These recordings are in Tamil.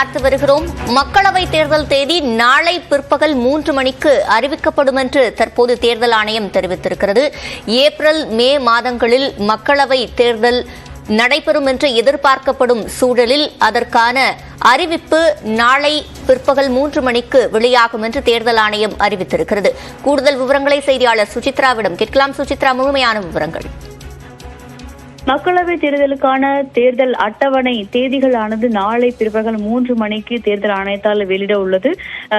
பார்த்து வருகிறோம். மக்களவை தேர்தல் தேதி நாளை பிற்பகல் மூன்று மணிக்கு அறிவிக்கப்படும் என்று தற்போது தேர்தல் ஆணையம் தெரிவித்திருக்கிறது. ஏப்ரல் மே மாதங்களில் மக்களவை தேர்தல் நடைபெறும் என்று எதிர்பார்க்கப்படும் சூழலில் அதற்கான அறிவிப்பு நாளை பிற்பகல் மூன்று மணிக்கு வெளியாகும் என்று தேர்தல் ஆணையம் அறிவித்திருக்கிறது. கூடுதல் விவரங்களை செய்தியாளர் சுசித்ராவிடம் கேட்கலாம். சுசித்ரா முழுமையான விவரங்கள். மக்களவை தேர்தலுக்கான தேர்தல் அட்டவணை தேதிகளானது நாளை பிற்பகல் மூன்று மணிக்கு தேர்தல் ஆணையத்தால் வெளியிட உள்ளது.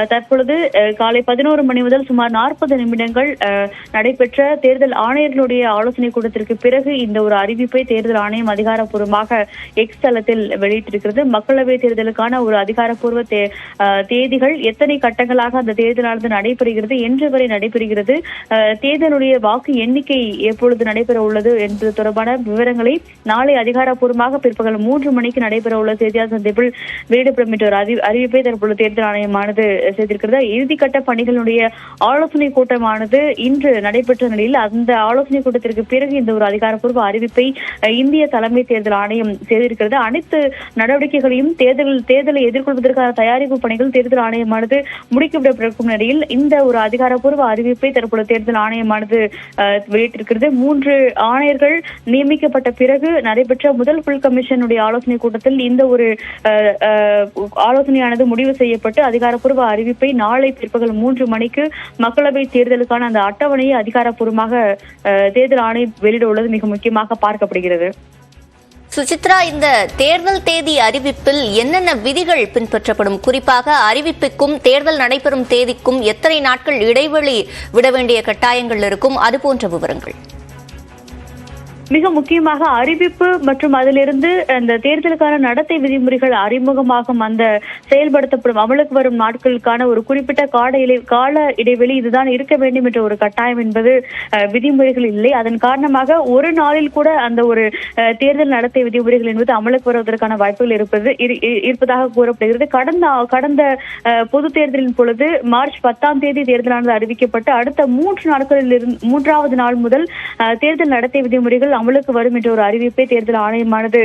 தற்பொழுது காலை பதினோரு மணி முதல் சுமார் நாற்பது நிமிடங்கள் நடைபெற்ற தேர்தல் ஆணையர்களுடைய ஆலோசனை கூட்டத்திற்கு பிறகு இந்த ஒரு அறிவிப்பை தேர்தல் ஆணையம் அதிகாரப்பூர்வமாக எக்ஸ் தளத்தில் வெளியிட்டிருக்கிறது. மக்களவை தேர்தலுக்கான ஒரு அதிகாரப்பூர்வ தே- அஹ், தேதிகள் எத்தனை கட்டங்களாக அந்த தேர்தலானது நடைபெறுகிறது என்று வரை நடைபெறுகிறது. அஹ், தேர்தலுடைய வாக்கு எண்ணிக்கை எப்பொழுது நடைபெற உள்ளது என்பது தொடர்பான விவரங்கள் விவரங்களை நாளை அதிகாரப்பூர்வமாக பிற்பகல் மூன்று மணிக்கு நடைபெற உள்ள செய்தியாளர் சந்திப்பில் வெளியிடப்படும் என்ற ஒரு அறி- அறிவிப்பை தற்போது தேர்தல் ஆணையமானது செய்திருக்கிறது. இறுதிக்கட்ட பணிகளுடைய ஆலோசனை கூட்டமானது இன்று நடைபெற்ற நிலையில் அந்த ஆலோசனை கூட்டத்திற்கு பிறகு இந்த ஒரு அதிகாரப்பூர்வ அறிவிப்பை இந்திய தலைமை தேர்தல் ஆணையம் செய்திருக்கிறது. அனைத்து நடவடிக்கைகளையும் தேர்தல் தேர்தலை எதிர்கொள்வதற்கான தயாரிப்பு பணிகள் தேர்தல் ஆணையமானது முடிக்கப்பட்டிருக்கும் நிலையில் இந்த ஒரு அதிகாரப்பூர்வ அறிவிப்பை தற்போது தேர்தல் ஆணையமானது வெளியிட்டிருக்கிறது. மூன்று ஆணையர்கள் நியமிக்கப்பட்ட பிறகு நடைபெற்ற முதல் புல் கமிஷனுடைய ஆலோசனை கூட்டத்தில் இந்த ஒரு ஆலோசனையானது முடிவு செய்யப்பட்டு அதிகாரப்பூர்வ அறிவிப்பை நாளை பிற்பகல் மூன்று மணிக்கு மக்களவை தேர்தலுக்கான அந்த அட்டவணையை அதிகாரப்பூர்வமாக தேர்தல் ஆணையம் வெளியிட உள்ளது. மிக முக்கியமாக பார்க்கப்படுகிறது. சுசித்ரா இந்த தேர்தல் தேதி அறிவிப்பில் என்னென்ன விதிகள் பின்பற்றப்படும்? குறிப்பாக அறிவிப்புக்கும் தேர்தல் நடைபெறும் தேதிக்கும் எத்தனை நாட்கள் இடைவெளி விட வேண்டிய கட்டாயங்கள் இருக்கும்? அது போன்ற விவரங்கள். மிக முக்கியமாக அறிவிப்பு மற்றும் அதிலிருந்து அந்த தேர்தலுக்கான நடத்தை விதிமுறைகள் அறிமுகமாகும். அந்த செயல்படுத்தப்படும் அமலுக்கு வரும் நாட்களுக்கான ஒரு குறிப்பிட்ட கால இடை கால இடைவெளி இதுதான் இருக்க வேண்டும் என்ற ஒரு கட்டாயம் என்பது விதிமுறைகள் இல்லை. அதன் காரணமாக ஒரு நாளில் கூட அந்த ஒரு தேர்தல் நடத்தை விதிமுறைகள் என்பது அமலுக்கு வருவதற்கான வாய்ப்புகள் இருப்பது இரு- இருப்பதாக கூறப்படுகிறது. கடந்த கடந்த பொது தேர்தலின் பொழுது மார்ச் பத்தாம் தேதி தேர்தலானது அறிவிக்கப்பட்டு அடுத்த மூன்று நாட்களில் இருந்து மூன்றாவது நாள் முதல் தேர்தல் நடத்தை விதிமுறைகள் அமலுக்கு வரும் என்ற ஒரு அறிவிப்பை தேர்தல் ஆணையமானது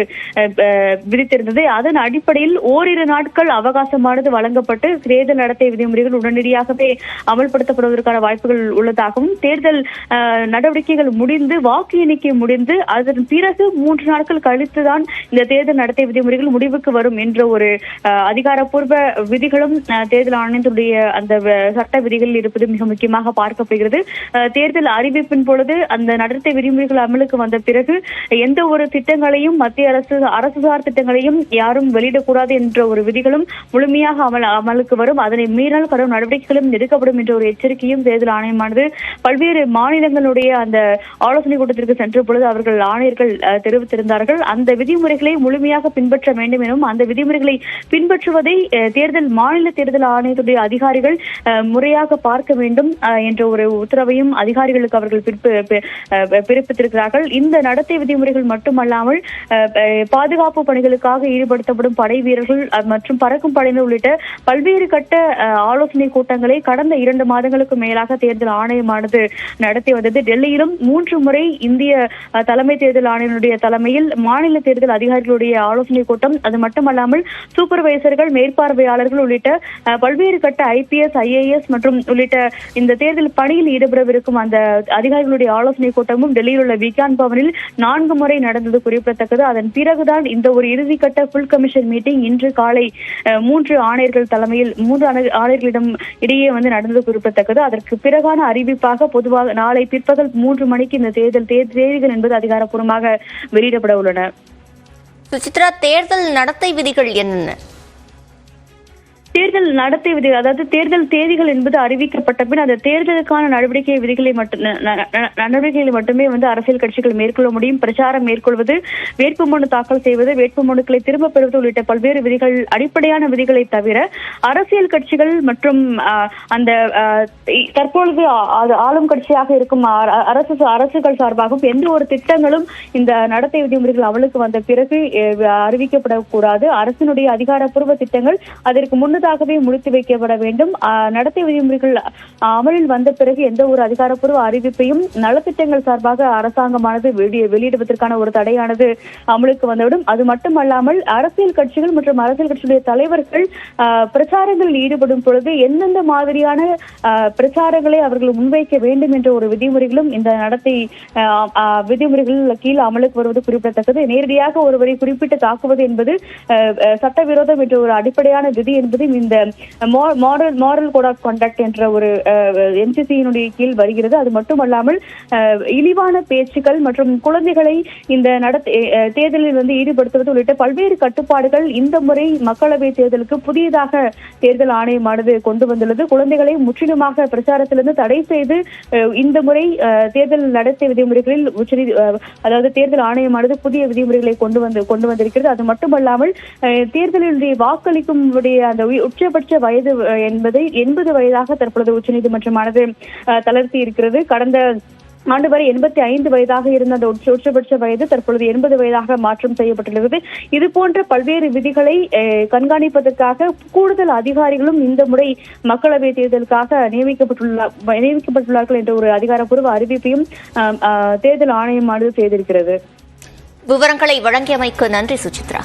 விதித்திருந்தது. அதன் அடிப்படையில் ஓரிரு நாட்கள் அவகாசமானது வழங்கப்பட்டு தேர்தல் நடத்தை விதிமுறைகள் உடனடியாகவே அமல்படுத்தப்படுவதற்கான வாய்ப்புகள் உள்ளதாகவும் தேர்தல் நடவடிக்கைகள் முடிந்து வாக்கு எண்ணிக்கை முடிந்து அதன் பிறகு மூன்று நாட்கள் கழித்துதான் இந்த தேர்தல் நடத்தை விதிமுறைகள் முடிவுக்கு வரும் என்ற ஒரு அஹ், அதிகாரப்பூர்வ விதிகளும் அஹ், தேர்தல் ஆணையத்துடைய அந்த சட்ட விதிகளில் இருப்பது மிக முக்கியமாக பார்க்கப்படுகிறது. அஹ், தேர்தல் அறிவிப்பின் பொழுது அந்த நடத்தை விதிமுறைகள் அமலுக்கு வந்த பிறகு எந்த ஒரு திட்டங்களையும் மத்திய அரசு அரசுசார் திட்டங்களையும் யாரும் வெளியிடக்கூடாது என்ற ஒரு விதிகளும் முழுமையாக அமல் அமலுக்கு வரும். அதனை மீறல் கடும் நடவடிக்கைகளும் எடுக்கப்படும் என்ற ஒரு எச்சரிக்கையும் தேர்தல் ஆணையமானது பல்வேறு மாநிலங்களுடைய அந்த ஆலோசனை கூட்டத்திற்கு சென்ற பொழுது அவர்கள் ஆணையர்கள் தெரிவித்திருந்தார்கள். அந்த விதிமுறைகளை முழுமையாக பின்பற்ற வேண்டும் எனவும் அந்த விதிமுறைகளை பின்பற்றுவதை தேர்தல் மாநில தேர்தல் ஆணையத்துடைய அதிகாரிகள் முறையாக பார்க்க வேண்டும் என்ற ஒரு உத்தரவையும் அதிகாரிகளுக்கு அவர்கள் பிறப்பித்திருக்கிறார்கள். இந்த நடத்தை விதிமுறைகள் மட்டுமல்லாமல் பாதுகாப்பு பணிகளுக்காக ஈடுபடுத்தப்படும் படை வீரர்கள் மற்றும் பறக்கும் படையினர் உள்ளிட்ட பல்வேறு கட்ட ஆலோசனை கூட்டங்களை கடந்த இரண்டு மாதங்களுக்கு மேலாக தேர்தல் ஆணையமானது நடத்தி வந்தது. டெல்லியிலும் மூன்று முறை இந்திய தலைமை தேர்தல் ஆணையனுடைய தலைமையில் மாநில தேர்தல் அதிகாரிகளுடைய ஆலோசனை கூட்டம். அது மட்டுமல்லாமல் சூப்பர்வைசர்கள் மேற்பார்வையாளர்கள் உள்ளிட்ட பல்வேறு கட்ட ஐபிஎஸ் ஐஏஎஸ் மற்றும் உள்ளிட்ட இந்த தேர்தல் பணியில் ஈடுபடவிருக்கும் அந்த அதிகாரிகளுடைய ஆலோசனை கூட்டமும் டெல்லியில் உள்ள விக்யான் பவனில் நான்கு முறை நடந்தது குறிப்பிடத்தக்கது. அதன் பிறகுதான் இந்த ஒரு இறுதிக்கட்ட புல் கமிஷன் மீட்டிங் இன்று காலை மூன்று ஆணையர்கள் தலைமையில் மூன்று ஆணை- ஆணையர்களிடம் இடையே வந்து நடந்தது குறிப்பிடத்தக்கது. அதற்கு பிறகான அறிவிப்பாக பொதுவாக நாளை பிற்பகல் மூன்று மணிக்கு இந்த தேர்தல் தேதிகள் என்பது அதிகாரப்பூர்வமாக வெளியிடப்பட உள்ளன. சுசித்ரா தேர்தல் நடத்தை விதிகள் என்னென்ன? தேர்தல் நடத்தை விதி அதாவது தேர்தல் தேதிகள் என்பது அறிவிக்கப்பட்ட பின் அந்த தேர்தலுக்கான நடவடிக்கை விதிகளை மட்டும் நடவடிக்கைகளை மட்டுமே வந்து அரசியல் கட்சிகள் மேற்கொள்ள முடியும். பிரச்சாரம் மேற்கொள்வது வேட்புமனு தாக்கல் செய்வது வேட்புமனுக்களை திரும்ப பெறுவது உள்ளிட்ட பல்வேறு விதிகள் அடிப்படையான விதிகளை தவிர அரசியல் கட்சிகள் மற்றும் அந்த தற்பொழுது ஆளும் கட்சியாக இருக்கும் அரசு அரசுகள் சார்பாகவும் எந்த ஒரு திட்டங்களும் இந்த நடத்தை விதிமுறைகள் அமலுக்கு வந்த பிறகு அறிவிக்கப்படக்கூடாது. அரசினுடைய அதிகாரப்பூர்வ திட்டங்கள் அதற்கு முன்னதாக முன்னதாகவே முடித்து வைக்கப்பட வேண்டும். நடத்தை விதிமுறைகள் அமலில் வந்த பிறகு எந்த ஒரு அதிகாரப்பூர்வ அறிவிப்பையும் நலத்திட்டங்கள் சார்பாக அரசாங்கமானது வெளியிடுவதற்கான ஒரு தடையானது அமலுக்கு வந்துவிடும். அது மட்டுமல்லாமல் அரசியல் கட்சிகள் மற்றும் அரசியல் கட்சியுடைய தலைவர்கள் பிரச்சாரங்களில் ஈடுபடும் பொழுது எந்தெந்த மாதிரியான பிரச்சாரங்களை அவர்கள் முன்வைக்க வேண்டும் என்ற ஒரு விதிமுறைகளும் இந்த நடத்தை விதிமுறைகள் கீழ் அமலுக்கு வருவது குறிப்பிடத்தக்கது. நேரடியாக ஒருவரை குறிப்பிட்டு தாக்குவது என்பது சட்டவிரோதம் என்ற ஒரு அடிப்படையான விதி என்பதும் இந்த moral moral code of conduct என்ற ஒரு என்சிசியினுடைய கீழ் வருகிறது. அது மட்டுமல்லாமல் இழிவான பேச்சுக்கள் மற்றும் குழந்தைகளை இந்த நட தேர்தலில் வந்து ஈடுபடுத்துவது உள்ளிட்ட பல்வேறு கட்டுப்பாடுகள் இந்த முறை மக்களவை தேர்தலுக்கு புதியதாக தேர்தல் ஆணையமானது கொண்டு வந்துள்ளது. குழந்தைகளை முற்றிலுமாக பிரச்சாரத்திலிருந்து தடை செய்து இந்த முறை தேர்தல் நடத்தை விதிமுறைகளில் உச்சநீதி அதாவது தேர்தல் ஆணையமானது புதிய விதிமுறைகளை கொண்டு வந்து கொண்டு வந்திருக்கிறது. அது மட்டுமல்லாமல் தேர்தலினுடைய வாக்களிக்கும் உடைய அந்த உச்சபட்ச வயது என்பதை எண்பது வயதாக தற்பொழுது உச்சநீதிமன்றமானது தளர்த்தி இருக்கிறது. கடந்த ஆண்டு வரை எண்பத்தி ஐந்து வயதாக இருந்த அந்த உச்ச உச்சபட்ச வயது தற்பொழுது எண்பது வயதாக மாற்றம் செய்யப்பட்டுள்ளது. இது போன்ற பல்வேறு விதிகளை அஹ், கண்காணிப்பதற்காக கூடுதல் அதிகாரிகளும் இந்த முறை மக்களவை தேர்தலுக்காக நியமிக்கப்பட்டுள்ள நியமிக்கப்பட்டுள்ளார்கள் என்ற ஒரு அதிகாரப்பூர்வ அறிவிப்பையும் தேர்தல் ஆணையமானது செய்திருக்கிறது. விவரங்களை வழங்கியமைக்கு நன்றி சுசித்ரா.